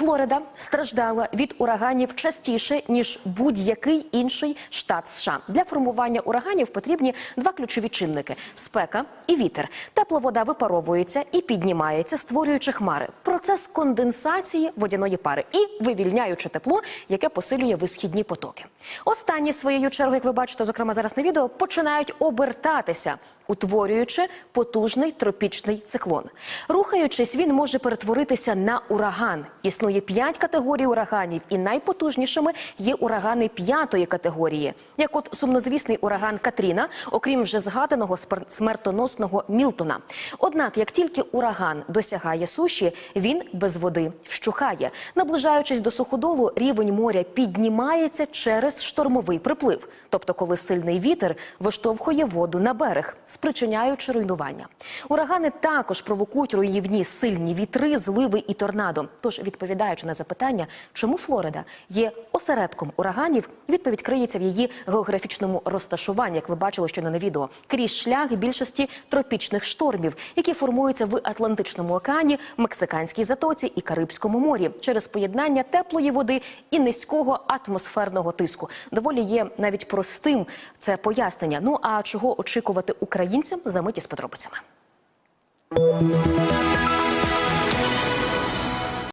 Флорида страждала від ураганів частіше ніж будь-який інший штат США. Для формування ураганів потрібні два ключові чинники: спека і вітер. Тепла вода випаровується і піднімається, створюючи хмари. Процес конденсації водяної пари і вивільняючи тепло, яке посилює висхідні потоки. Останні своєю чергою, як ви бачите, зокрема зараз на відео, починають обертатися утворюючи потужний тропічний циклон. Рухаючись, він може перетворитися на ураган. Існує п'ять категорій ураганів, і найпотужнішими є урагани п'ятої категорії, як от сумнозвісний ураган Катріна, окрім вже згаданого смертоносного Мілтона. Однак, як тільки ураган досягає суші, він без води вщухає. Наближаючись до суходолу, рівень моря піднімається через штормовий приплив, тобто коли сильний вітер виштовхує воду на берег, спричиняючи руйнування. Урагани також провокують руйнівні сильні вітри, зливи і торнадо. Тож, відповідаючи на запитання, чому Флорида є осередком ураганів, відповідь криється в її географічному розташуванні, як ви бачили щойно на відео, крізь шлях більшості тропічних штормів, які формуються в Атлантичному океані, Мексиканській затоці і Карибському морі через поєднання теплої води і низького атмосферного тиску. Доволі є навіть простим це пояснення. Ну а чого очікувати українцям за миті з подробицями?